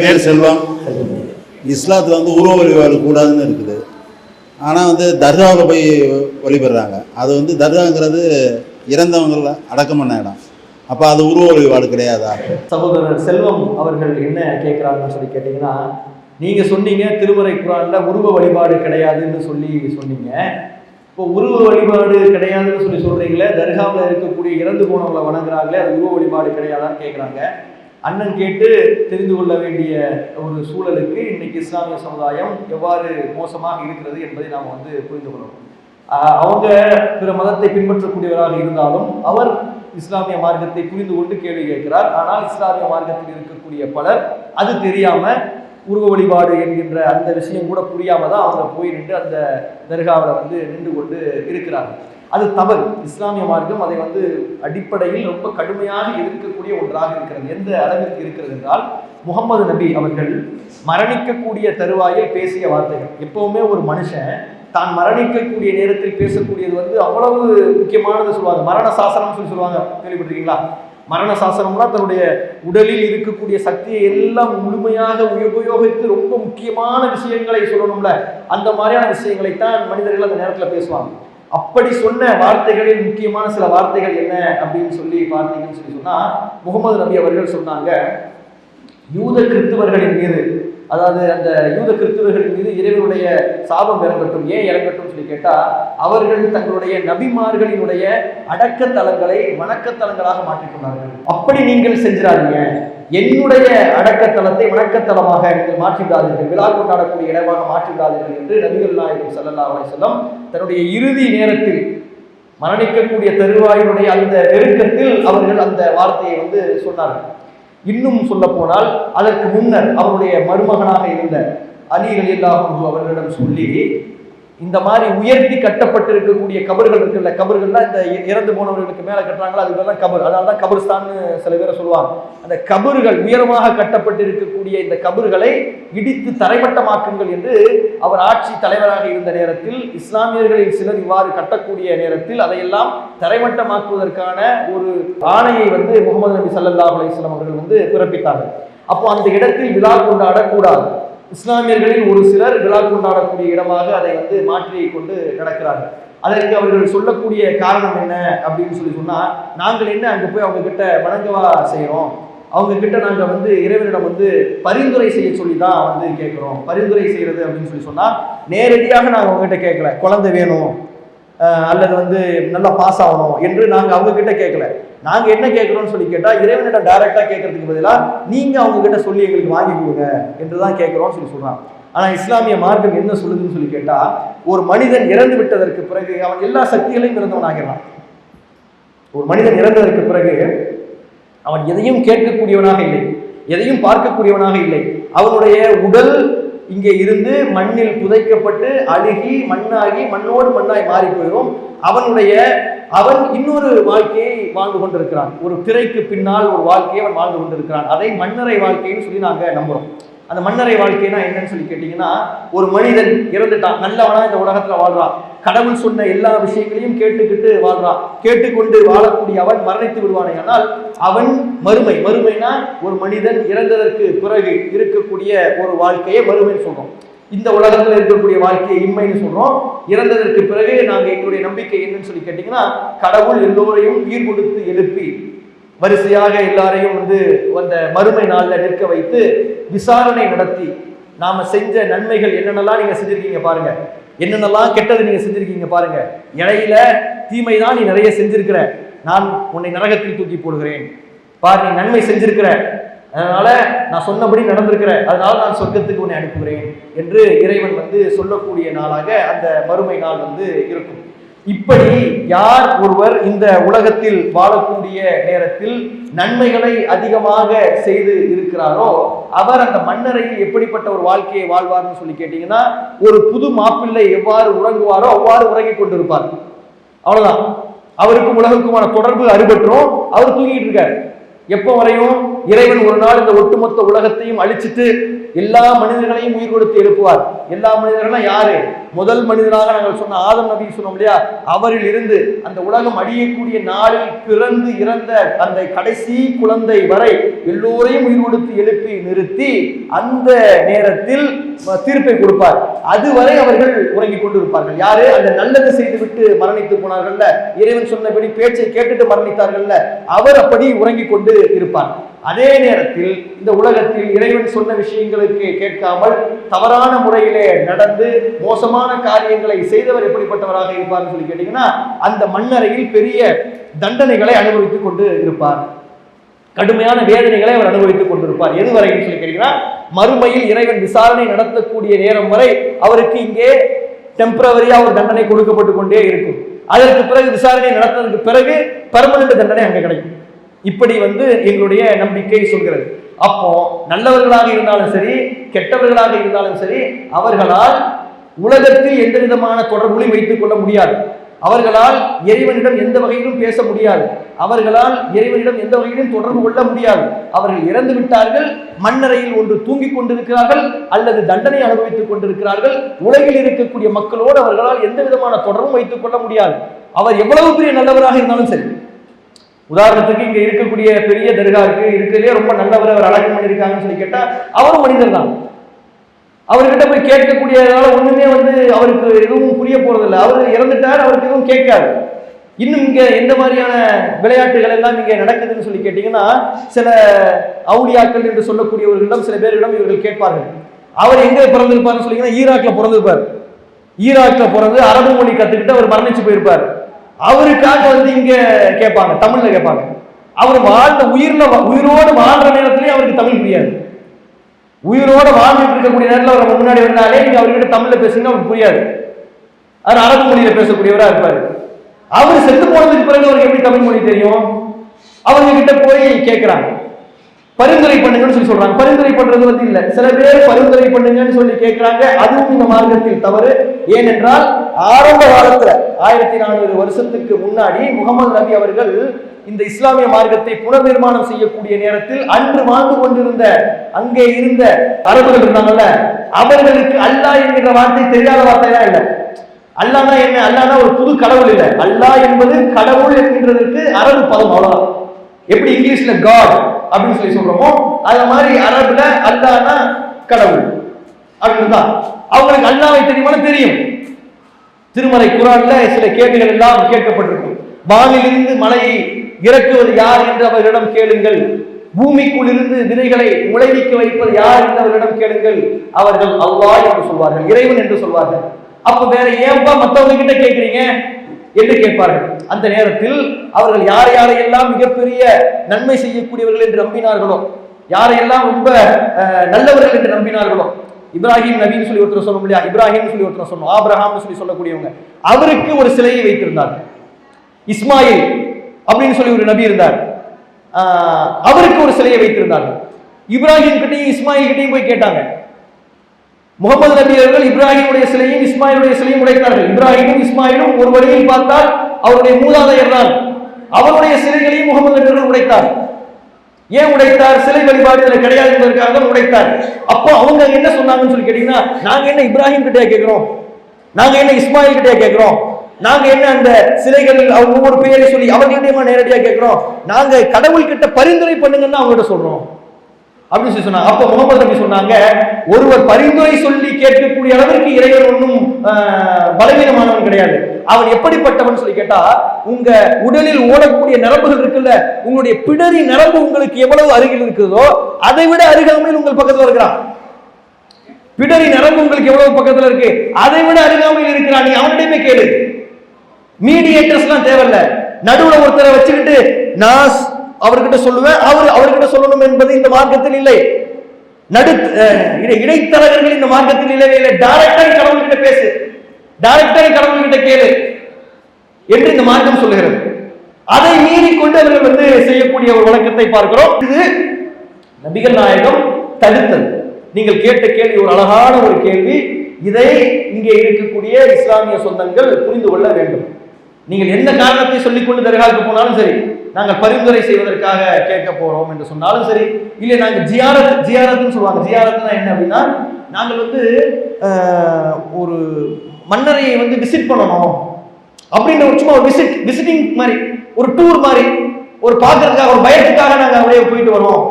பேர் செல்வம். இஸ்லாத்தில் வந்து உருவ வழிபாடு கூடாதுன்னு இருக்குது. ஆனால் வந்து தர்காவில் போய் வழிபடுறாங்க. அது வந்து தர்காங்கிறது இறந்தவங்கள அடக்கம் பண்ண இடம். அப்போ அது உருவ வழிபாடு கிடையாதா? சகோதரர் செல்வம் அவர்கள் என்ன கேட்குறாங்கன்னு சொல்லி கேட்டிங்கன்னா நீங்கள் சொன்னீங்க திருமறை குரானில் உருவ வழிபாடு கிடையாதுன்னு சொல்லி சொன்னீங்க. இப்போ உருவ வழிபாடு கிடையாதுன்னு சொல்லி சொல்கிறீங்களே தர்காவில் இருக்கக்கூடிய இறந்து போனவங்களை வணங்குறாங்களே அது உருவ வழிபாடு கிடையாதான்னு கேட்குறாங்க. அண்ணன் கேட்டு தெரிந்து கொள்ள வேண்டிய ஒரு சூழலுக்கு இன்னைக்கு இஸ்லாமிய சமுதாயம் எவ்வாறு மோசமாக இருக்கிறது என்பதை நாம் வந்து புரிந்து கொள்ளணும். அவங்க பிற மதத்தை பின்பற்றக்கூடியவராக இருந்தாலும் அவர் இஸ்லாமிய மார்க்கத்தை புரிந்து கொண்டு கேள்வி கேட்கிறார். ஆனால் இஸ்லாமிய மார்க்கத்தில் இருக்கக்கூடிய பலர் அது தெரியாம உருவ வழிபாடு என்கின்ற அந்த விஷயம் கூட புரியாம தான் அவங்க போய் நின்று அந்த தர்காவில் வந்து நின்று கொண்டு இருக்கிறார்கள். அது தவறு. இஸ்லாமிய மார்க்கம் அதை வந்து அடிப்படையில் ரொம்ப கடுமையாக எதிர்க்கக்கூடிய ஒன்றாக இருக்கிறது. எந்த அளவிற்கு இருக்கிறது என்றால் முகமது நபி அவர்கள் மரணிக்கக்கூடிய தருவாயில் பேசிய வார்த்தைகள். எப்பவுமே ஒரு மனுஷன் தான் மரணிக்கக்கூடிய நேரத்தில் பேசக்கூடியது வந்து அவ்வளவு முக்கியமானது சொல்லுவாங்க. மரண சாசனம் சொல்லி சொல்லுவாங்க. கேள்விப்பட்டிருக்கீங்களா? மரண சாசனம்னா தன்னுடைய உடலில் இருக்கக்கூடிய சக்தியை எல்லாம் முழுமையாக உபயோகித்து ரொம்ப முக்கியமான விஷயங்களை சொல்லணும்ல. அந்த மாதிரியான விஷயங்களை தான் மனிதர்கள் அந்த நேரத்தில் பேசுவாங்க. அப்படி சொன்ன வார்த்தைகளில் முக்கியமான சில வார்த்தைகள் என்ன அப்படின்னு சொல்லி பார்த்தீங்கன்னு சொல்லி சொன்னா முகமது நபி அவர்கள் சொன்னாங்க யூத கிறிஸ்துவர்களின் மீது. அதாவது அந்த யூத கிறிஸ்துவர்களின் மீது இறைவனுடைய சாபம் இறங்கட்டும் ஏன் இறங்கட்டும் சொல்லி கேட்டால் அவர்கள் தங்களுடைய நபிமார்களினுடைய அடக்கத்தலங்களை வணக்கத்தலங்களாக மாற்றிக்கொண்டார்கள் அப்படி நீங்கள் செஞ்சிடாதீங்க. என்னுடைய அடக்கத்தலத்தை வணக்கத்தலமாக நீங்கள் மாற்றிவிடாதீர்கள். விழா கொண்டாடக்கூடிய இடமாக மாற்றிவிடாதீர்கள் என்று நபிகள் நாயகம் செல்லல்லா அலை செல்லம் தன்னுடைய இறுதி நேரத்தில் மரணிக்கக்கூடிய தருவாயினுடைய அந்த நெருக்கத்தில் அவர்கள் அந்த வார்த்தையை வந்து சொன்னார்கள். இன்னும் சொல்ல போனால் அதற்கு முன்னர் அவருடைய மருமகனாக இருந்த அலி அலில்லாஹு அவர்களிடம் சொல்லி இந்த மாதிரி உயர்த்தி கட்டப்பட்டு இருக்கக்கூடிய கபர்கள் இருக்குல்ல கபர்கள்லாம் இந்த இறந்து போனவர்களுக்கு மேலே கட்டுறாங்களோ? அதுக்கெல்லாம் கபர். அதனால தான் கபர்ஸ்தான்னு சில பேரை சொல்லுவாங்க. அந்த கபர்கள் உயரமாக கட்டப்பட்டு இருக்கக்கூடிய இந்த கபர்களை இடித்து தரைமட்டமாக்குங்கள் என்று அவர் ஆட்சி தலைவராக இருந்த நேரத்தில் இஸ்லாமியர்களில் சிலர் இவ்வாறு கட்டக்கூடிய நேரத்தில் அதையெல்லாம் தரைமட்டமாக்குவதற்கான ஒரு ஆணையை வந்து முகமது நபி சல்லா அலைஹி அவர்கள் வந்து பிறப்பித்தார்கள். அப்போ அந்த இடத்தில் விழா கொண்டாடக்கூடாது. இஸ்லாமியர்களில் ஒரு சிலர் விழா கொண்டாடக்கூடிய இடமாக அதை வந்து மாற்றி கொண்டு நடக்கிறார்கள். அதற்கு அவர்கள் சொல்லக்கூடிய காரணம் என்ன அப்படின்னு சொல்லி சொன்னால் நாங்கள் என்ன அங்கே போய் அவங்க கிட்ட வணங்கவா செய்கிறோம் அவங்க கிட்ட நாங்கள் வந்து இறைவனிடம் வந்து பரிந்துரை செய்ய சொல்லி தான் வந்து கேட்குறோம். பரிந்துரை செய்கிறது அப்படின்னு சொல்லி சொன்னால் நேரடியாக நாங்கள் அவங்ககிட்ட கேட்கல. குழந்தை வேணும். அல்லது வந்து நல்லா பாஸ் ஆகணும் என்று நாங்கள் அவங்க கிட்ட கேட்கல. நாங்க என்ன கேட்கிறோம்னு சொல்லி கேட்டா இறைவனிடம் டைரக்டா கேட்கறதுக்கு பதிலாக நீங்க அவங்க கிட்ட சொல்லி எங்களுக்கு வாங்கி கொடுங்க என்று தான் கேட்குறோம்னு சொல்லி சொல்றாங்க. ஆனா இஸ்லாமிய மார்க்கம் என்ன சொல்லுதுன்னு சொல்லி கேட்டா ஒரு மனிதன் இறந்து விட்டதற்கு பிறகு அவன் எல்லா சக்திகளையும் இறந்தவன் ஆகிறான் ஒரு மனிதன் இறந்ததற்கு பிறகு அவன் எதையும் கேட்கக்கூடியவனாக இல்லை எதையும் பார்க்கக்கூடியவனாக இல்லை. அவனுடைய உடல் இங்கே இருந்து மண்ணில் புதைக்கப்பட்டு அழுகி மண்ணாகி மண்ணோடு மண்ணாய் மாறி போயிடும் அவனுடைய அவன் இன்னொரு வாழ்க்கையை வாழ்ந்து கொண்டிருக்கிறான். ஒரு திரைக்கு பின்னால் ஒரு வாழ்க்கையை அவன் வாழ்ந்து கொண்டிருக்கிறான். அதை மண்ணறை வாழ்க்கைன்னு சொல்லி நாங்க நம்புறோம். அந்த மன்னரை வாழ்க்கைனா என்னன்னு சொல்லி கேட்டீங்கன்னா ஒரு மனிதன் இறந்துட்டான் நல்லவனா இந்த உலகத்துல வாழ்றான் கடவுள் சொன்ன எல்லா விஷயங்களையும் கேட்டுக்கிட்டு வாழ்றான் கேட்டுக்கொண்டு வாழக்கூடிய அவன் மரணித்து விடுவானே ஆனால் அவன் மறுமை. மறுமைனா ஒரு மனிதன் இறந்ததற்கு பிறகு இருக்கக்கூடிய ஒரு வாழ்க்கையை மறுமைன்னு சொல்றோம். இந்த உலகத்தில் இருக்கக்கூடிய வாழ்க்கையை இம்மைன்னு சொல்றோம். இறந்ததற்கு பிறகு நாங்கள் எங்களுடைய நம்பிக்கை என்னன்னு சொல்லி கேட்டீங்கன்னா கடவுள் எல்லோரையும் உயிர் கொடுத்து எழுப்பி வரிசையாக எல்லாரையும் வந்து அந்த மறுமை நாளில் நிற்க வைத்து விசாரணை நடத்தி நாம செஞ்ச நன்மைகள் என்னென்னலாம் நீங்க செஞ்சிருக்கீங்க பாருங்க. என்னென்னலாம் கெட்டது நீங்க செஞ்சிருக்கீங்க பாருங்க. இடையில தீமை தான் நீ நிறைய செஞ்சிருக்கிற. நான் உன்னை நரகத்தில் தூக்கி போடுகிறேன். பார் நீ நன்மை செஞ்சிருக்கிற. அதனால நான் சொன்னபடி நடந்திருக்கிற. அதனால நான் சொர்க்கத்துக்கு உன்னை அனுப்புகிறேன் என்று இறைவன் வந்து சொல்லக்கூடிய நாளாக அந்த மறுமை நாள் வந்து இருக்கும். இப்படி யார் ஒருவர் இந்த உலகத்தில் வாழக்கூடிய நேரத்தில் நன்மைகளை அதிகமாக செய்து இருக்கிறாரோ அவர் அந்த மண்ணறையில் எப்படிப்பட்ட ஒரு வாழ்க்கையை வாழ்வார்னு சொல்லி கேட்டீங்கன்னா ஒரு புது மாப்பிள்ளை எவ்வாறு உறங்குவாரோ அவ்வாறு உறங்கிக் கொண்டிருப்பார். அவ்வளவுதான். அவருக்கும் உலகுக்குமான தொடர்பு அறுபற்றும் அவர் தூங்கிட்டு இருக்காரு. எப்போ வரையும் இறைவன் ஒரு நாள் இந்த ஒட்டுமொத்த உலகத்தையும் அழிச்சிட்டு எல்லா மனிதர்களையும் உயிர் கொடுத்து எழுப்புவார். எல்லா மனிதர்களும் யாரு? முதல் மனிதனாக நாங்கள் சொன்ன ஆதம் நபி சொன்னோம் இல்லையா? அவரில் இருந்து அந்த உலகம் அழியக்கூடிய நாளில் பிறந்து இறந்த அந்த கடைசி குழந்தை வரை எல்லோரையும் உயிர் கொடுத்து எழுப்பி நிறுத்தி அந்த நேரத்தில் தீர்ப்பை கொடுப்பார். அதுவரை அவர்கள் உறங்கிக் கொண்டிருப்பார்கள். யாரு? அந்த நல்லது செய்துவிட்டு மரணித்து போனார்கள்ல? இறைவன் சொன்னபடி பேச்சை கேட்டுட்டு மரணித்தார்கள்ல? அவர் அப்படி உறங்கிக் கொண்டு இருப்பார். அதே நேரத்தில் இந்த உலகத்தில் இறைவன் சொன்ன விஷயங்களுக்கு கேட்காமல் தவறான முறையிலே நடந்து மோசமான காரியங்களை செய்தவர் எப்படிப்பட்டவராக இருப்பார்னு சொல்லி கேட்டீங்கன்னா அந்த மண்ணறையில் பெரிய தண்டனைகளை அனுபவித்துக் கொண்டு இருப்பார். கடுமையான வேதனைகளை அவர் அனுபவித்துக் கொண்டிருப்பார். எது சொல்லி கேட்டீங்கன்னா மறுமையில் இறைவன் விசாரணை நடத்தக்கூடிய நேரம் வரை அவருக்கு இங்கே டெம்பரவரியா ஒரு தண்டனை கொடுக்கப்பட்டு கொண்டே இருக்கும். அதற்கு பிறகு விசாரணை நடத்ததுக்கு பிறகு பர்மனண்ட் தண்டனை அங்கே கிடைக்கும். இப்படி வந்து எங்களுடைய நம்பிக்கை சொல்கிறது. அப்போ நல்லவர்களாக இருந்தாலும் சரி கெட்டவர்களாக இருந்தாலும் சரி அவர்களால் உலகத்தில் எந்த விதமான தொடர்புகளையும் வைத்துக் கொள்ள முடியாது. அவர்களால் இறைவனிடம் எந்த வகையிலும் பேச முடியாது. அவர்களால் இறைவனிடம் எந்த வகையிலும் தொடர்பு கொள்ள முடியாது. அவர்கள் இறந்து விட்டார்கள் மண்ணறையில் ஒன்று தூங்கிக் கொண்டிருக்கிறார்கள் அல்லது தண்டனை அனுபவித்துக் கொண்டிருக்கிறார்கள். உலகில் இருக்கக்கூடிய மக்களோடு அவர்களால் எந்த விதமான தொடர்பும் வைத்துக் கொள்ள முடியாது. அவர் எவ்வளவு பெரிய நல்லவராக இருந்தாலும் சரி. உதாரணத்துக்கு இங்க இருக்கக்கூடிய பெரிய தர்கா இருக்கு இருக்கிறதுலே ரொம்ப நல்லவர் அவர் அழகம் பண்ணியிருக்காங்கன்னு சொல்லி கேட்டா அவரும் மனிதர் தான். அவர்கிட்ட போய் கேட்கக்கூடியதால ஒண்ணுமே வந்து அவருக்கு எதுவும் புரிய போகிறதில்ல அவர் இறந்துட்டார் அவருக்கு எதுவும் கேட்காது. இன்னும் இங்க எந்த மாதிரியான விளையாட்டுகள் எல்லாம் இங்க நடக்குதுன்னு சொல்லி கேட்டீங்கன்னா சில அவுளியாக்கள் என்று சொல்லக்கூடியவர்களிடம் சில பேரிடம் இவர்கள் கேட்பார்கள். அவர் எங்க பிறந்திருப்பார்னு சொல்லிங்கன்னா ஈராக்ல பிறந்திருப்பார். ஈராக்ல பிறந்து அரபு மொழி கத்துக்கிட்டு அவர் மரணிச்சு போயிருப்பார். அவருக்காக வந்து இங்க கேட்பாங்க தமிழ்ல கேட்பாங்க. அவர் வாழ்ந்த உயிர்ல உயிரோடு வாழ்ற நேரத்திலேயே அவருக்கு தமிழ் புரியாது. உயிரோட வாழ்ந்துட்டு இருக்கக்கூடிய நேரத்தில் அவர் முன்னாடி வந்தாலே நீங்க அவர்கிட்ட தமிழ்ல பேசுங்க அவருக்கு புரியாது. அவர் அரபு மொழியில பேசக்கூடியவரா இருப்பாரு. அவர் செத்து போனதுக்கு பிறகு அவருக்கு எப்படி தமிழ் மொழி தெரியும்? அவங்க கிட்ட போய் கேட்கிறாங்க பரிந்துரை பண்ணுங்கன்னு சொல்லி சொல்றாங்க. பரிந்துரை பண்றது வந்து இல்ல. சில பேர் பரிந்துரை பண்ணுங்கன்னு சொல்லி கேட்கிறாங்க அதுவும் இந்த மார்க்கத்தில் தவறு. ஏனென்றால் ஆரம்ப காலத்துல ஆயிரத்தி நானூறு வருஷத்துக்கு முன்னாடி முகமது நபி அவர்கள் இந்த இஸ்லாமிய மார்க்கத்தை புனர்நிர்மாணம் செய்யக்கூடிய நேரத்தில் அன்று வாழ்ந்து கொண்டிருந்த அங்கே இருந்த அரபுகள் இருந்தாங்கல்ல அவர்களுக்கு அல்லாஹ் என்கிற வார்த்தை தெரியாத வார்த்தையா இல்லை? அல்லாஹ்னா என்ன? அல்லாஹ்னா ஒரு புது கடவுள் இல்லை. அல்லாஹ் என்பது கடவுள் என்கின்றதற்கு அரபு பதம் அவ்வளவுதான். எப்படி இங்கிலீஷ்ல காட் அப்படின்னு சொல்லி சொல்றோமோ அது மாதிரி அரபுல அல்லாஹ்னா கடவுள் அப்படின்னு தான். அவங்களுக்கு அல்லாவை தெரியுமா தெரியும். திருமலை குரான்ல சில கேள்விகள் எல்லாம் கேட்கப்பட்டு வானிலிருந்து மழையை இறக்குவது யார் என்று அவர்களிடம் கேளுங்கள். பூமிக்குள் இருந்து விதைகளை முளைவிக்க வைப்பது யார் என்று அவர்களிடம் கேளுங்கள். அவர்கள் அவ்வா என்று சொல்வார்கள் இறைவன் என்று சொல்வார்கள். அப்ப வேற ஏன்பா மற்றவங்க கிட்ட கேட்கிறீங்க? என்று கேட்பார்கள். அந்த நேரத்தில் அவர்கள் யார் யாரையெல்லாம் மிகப்பெரிய நன்மை செய்யக்கூடியவர்கள் என்று நம்பினார்களோ யாரையெல்லாம் ரொம்ப நல்லவர்கள் என்று நம்பினார்களோ இப்ராஹிம் நபின்னு சொல்லி ஒருத்தர் சொல்ல முடியாது இப்ராஹிம் சொல்லி ஒருத்தர் சொன்னோம் ஆபிரஹாம்னு சொல்லி சொல்லக்கூடியவங்க. அவருக்கு ஒரு சிலையை வைத்திருந்தார்கள். இஸ்மாயில் அப்படின்னு சொல்லி ஒரு நபி இருந்தார். அவருக்கு ஒரு சிலையை வைத்திருந்தார்கள். இப்ராஹிம் கிட்டையும் இஸ்மாயில் கிட்டையும் போய் கேட்டாங்க. முகமது நபி அவர்கள் இப்ராஹிமுடைய சிலையும் இஸ்மாயிலுடைய சிலையும் உடைத்தார்கள். இப்ராஹிமும் இஸ்மாயிலும் ஒரு வழியில் பார்த்தால் அவருடைய மூதாதையர் தான் அவருடைய சிலைகளையும் முகமது நபி அவர்கள் உடைத்தார். ஏன் உடைத்தார்? சிலை வழிபாடு இதில் கிடையாது என்பதற்காக தான் உடைத்தார். அப்போ அவங்க என்ன சொன்னாங்கன்னு சொல்லி கேட்டீங்கன்னா நாங்க என்ன இப்ராஹிம் கிட்டே கேட்கிறோம் நாங்க என்ன இஸ்மாயில் கிட்டே கேட்கிறோம் நாங்க என்ன அந்த சிலைகள் அவங்க ஒவ்வொரு பேரை சொல்லி அவர்கிட்டயுமா நேரடியா கேட்கிறோம்? நாங்க கடவுள் கிட்ட பரிந்துரை பண்ணுங்கன்னு அவங்ககிட்ட சொல்றோம். அப்படின்னு சொல்லி சொன்னாங்க. அப்ப முகமது நபி சொன்னாங்க ஒருவர் பரிந்துரை சொல்லி கேட்கக்கூடிய அளவிற்கு இறைவன் ஒன்றும் பலவீனமானவன் கிடையாது. அவன் எப்படிப்பட்டவன் சொல்லி கேட்டா உங்க உடலில் ஓடக்கூடிய நரம்புகள் இருக்குல்ல உங்களுடைய பிடரி நரம்பு உங்களுக்கு எவ்வளவு அருகில் இருக்குதோ அதை விட அருகாமையில் உங்கள் பக்கத்துல இருக்கிறான். பிடரி நரம்பு உங்களுக்கு எவ்வளவு பக்கத்துல இருக்கு அதை விட அருகாமையில் இருக்கிறான். நீ அவனிடமே கேளு. மீடியேட்டர்ஸ்லாம் தேவையில்ல. நடுவுல ஒருத்தரை வச்சுக்கிட்டு நான் அவர்கிட்ட சொல்லுவேன். அவர் அவர்கிட்ட சொல்லணும் என்பது இந்த மார்க்கத்தில் இல்லை. நடு இடை- இடைத்தரகர்கள் இந்த மார்க்கத்தில் இல்லை இல்லை. டைரக்டர் கடவுள்கிட்ட பேசு. டைரக்டர் கடவுள்கிட்ட கேளு என்று இந்த மார்க்கம் சொல்லுகிறது. அதை மீறி கொண்டு அவர்கள் வந்து செய்யக்கூடிய ஒரு வழக்கத்தை பார்க்கிறோம். இது நபிகள் நாயகம் தடுத்தது. நீங்கள் கேட்ட கேள்வி ஒரு அழகான ஒரு கேள்வி. இதை இங்கே இருக்கக்கூடிய இஸ்லாமிய சொந்தங்கள் புரிந்து கொள்ள வேண்டும். நீங்கள் எந்த காரணத்தை சொல்லிக்கொண்டு தர்காவுக்கு போனாலும் சரி நாங்கள் பரிந்துரை செய்வதற்காக கேட்க போறோம் என்று சொன்னாலும் சரி இல்லை நாங்கள் ஜியாரத் ஜியாரத்னு சொல்லுவாங்க. ஜியாரத்னா என்ன அப்படின்னா நாங்கள் வந்து ஒரு மன்னரையை வந்து விசிட் பண்ணணும் அப்படின்ற ஒரு சும்மா ஒரு விசிட் விசிட்டிங் மாதிரி ஒரு டூர் மாதிரி ஒரு பார்க்கறதுக்காக ஒரு பயத்துக்காக நாங்கள் அப்படியே போயிட்டு வரோம்.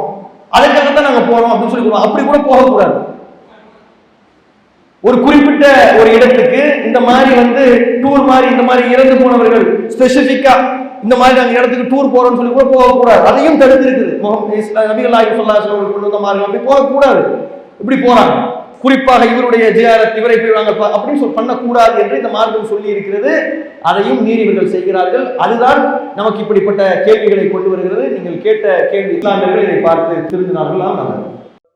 அதுக்காக தான் நாங்கள் போகிறோம் அப்படின்னு சொல்லி அப்படி கூட போகக்கூடாது. ஒரு குறிப்பிட்ட ஒரு இடத்துக்கு இந்த மாதிரி வந்து டூர் மாதிரி இந்த மாதிரி இறந்து போனவர்கள் ஸ்பெசிபிக்கா இந்த மாதிரி நாங்கள் இடத்துக்கு டூர் போறோம்னு சொல்லி கூட போகக்கூடாது. அதையும் தடுத்து இருக்குது நபிகள் நாயகம் சொல்லா அலைஹி கொண்டு வந்த மாதிரி அப்படி போகக்கூடாது. இப்படி போறாங்க. குறிப்பாக இவருடைய ஜியாரத் இவரை போய்வாங்க அப்படின்னு சொல்லி பண்ணக்கூடாது என்று இந்த மார்க்கம் சொல்லி இருக்கிறது. அதையும் மீறி இவர்கள் செய்கிறார்கள். அதுதான் நமக்கு இப்படிப்பட்ட கேள்விகளை கொண்டு வருகிறது. நீங்கள் கேட்ட கேள்வி இஸ்லாமியர்கள் இதை பார்த்து திருந்தினார்கள் நல்லது